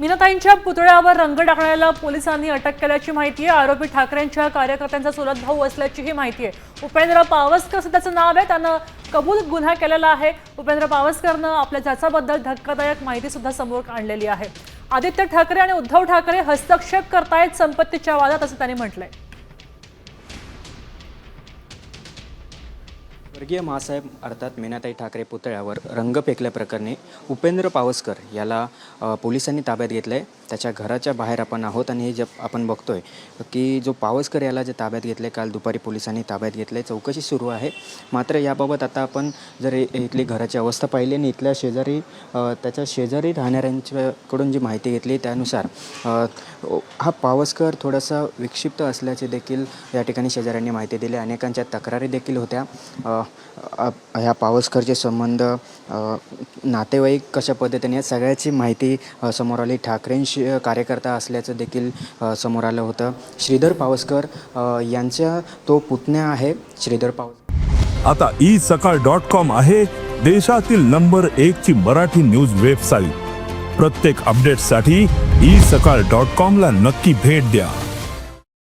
मीनाताईंच्या पुतळ्यावर रंग टाकण्याला पोलिसांनी अटक केल्याची माहिती आहे. आरोपी ठाकरेंच्या कार्यकर्त्यांचा चुलत भाऊ असल्याचीही माहिती आहे. उपेंद्र पावसकर असं त्याचं नाव आहे. त्यानं कबूल गुन्हा केलेला आहे. उपेंद्र पावसकरनं आपल्या जाचाबद्दल धक्कादायक माहिती सुद्धा समोर आणलेली आहे. आदित्य ठाकरे आणि उद्धव ठाकरे हस्तक्षेप करतायत संपत्तीच्या वादात असं त्यांनी म्हटलंय. स्वर्गीय मासाहेब अर्थात मेनाताई ठाकरे पुतळ्यावर रंग फेकल्याप्रकरणी उपेंद्र पावसकर याला पोलिसांनी ताब्यात घेतलं आहे त्याच्या घराच्या बाहेर आपण आहोत आणि हे जे आपण बघतोय की जो पावसकर याला जे ताब्यात घेतलं आहे काल दुपारी पोलिसांनी ताब्यात घेतलं आहे चौकशी सुरू आहे. मात्र याबाबत आता आपण जर इथली घराची अवस्था पाहिली आणि इथल्या शेजारी त्याच्या शेजारी राहणाऱ्यांच्याकडून जी माहिती घेतली त्यानुसार हा पावसकर थोडासा विक्षिप्त असल्याचे देखील या ठिकाणी शेजाऱ्यांनी माहिती दिली. अनेकांच्या तक्रारी देखील होत्या. ह्या पावसकरचे संबंध नातेवाईक कशा पद्धतीने या सगळ्याची माहिती समोर आली. ठाकरेंशी कार्यकर्ता असल्याचं देखील समोर आलं होतं. श्रीधर पावसकर यांचा तो पुतण्या आहे. श्रीधर पावस आता ई सकाळ डॉट कॉम आहे देशातील नंबर एक ची मराठी न्यूज वेबसाईट. प्रत्येक अपडेटसाठी ई सकाळ डॉट कॉम ला नक्की भेट द्या.